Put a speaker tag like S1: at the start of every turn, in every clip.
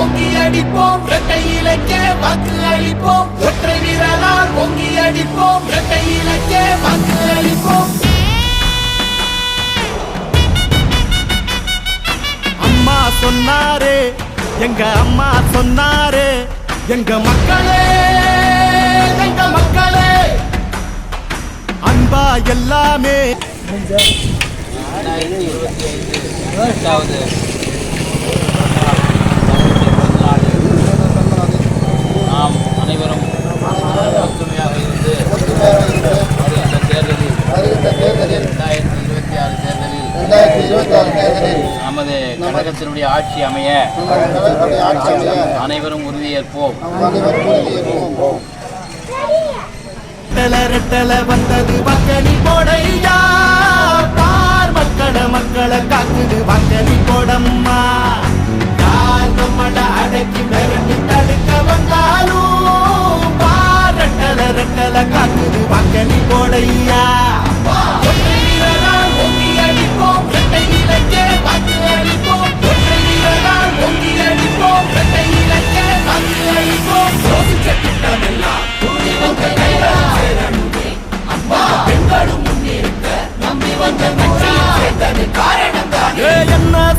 S1: ஓங்கி அடிப்போம். இரட்டை இலக்க வாக்கு அளிப்போம். ஒற்றை விரலால் ஓங்கி அடிப்போம். இரட்டை இலக்க வாக்கு அளிப்போம்.
S2: அம்மா சொன்னாரே எங்க அம்மா சொன்னாரே எங்க மக்களே எங்க மக்களே. அன்பா எல்லாமே.
S3: ரெண்டாயிரத்தி இருபத்தி ஐந்து நமது கழகத்தினுடைய ஆட்சி அமைய
S4: ஆட்சி
S3: அனைவரும் உறுதியேற்போம்.
S2: ரெட்டல வந்தது வக்கனி போடையா. பார் மக்கள மக்களை காக்குது.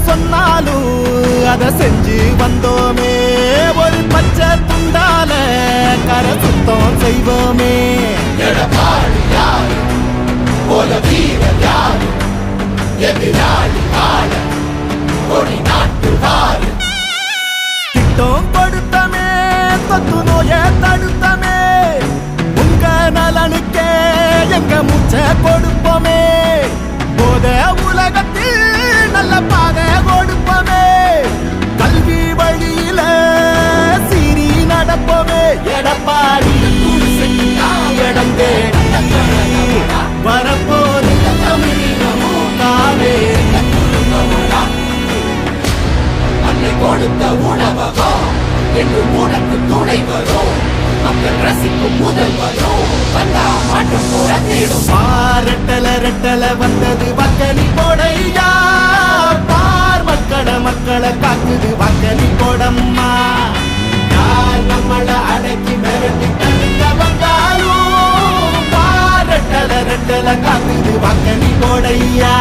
S2: சொன்னாலும் அதை செஞ்சு வந்தோமே. ஒரு பச்சை துண்டால கரை சுத்தம் செய்வோமே.
S1: எடப்பாடி யாரு போல வீரர் யாரு எதிராளி ஆள கொடி நாட்டு வாரு
S2: திட்டம் கொடுத்தமே தொத்து நோய தடுத்தமே. உங்க நலனுக்கே எங்க முச்ச
S1: கொடுத்த கொடுத்த உணவகம். என்று உனக்கு துணை வரும். மக்கள் ரசிக்கும் முதல் வரும். வந்தா மாற்றம் புறத்திடும்.
S2: பாரட்டல ரெட்டல வந்தது வக்கலி கொடையா. பார் மக்கள மக்களை காக்குது வக்கலி கொடம்மா. யார் நம்மள அடக்கி மிரட்டி தடுக்க வந்தாலும் பாரட்டல ரெட்டல காக்குது
S1: வக்கலி கொடையா.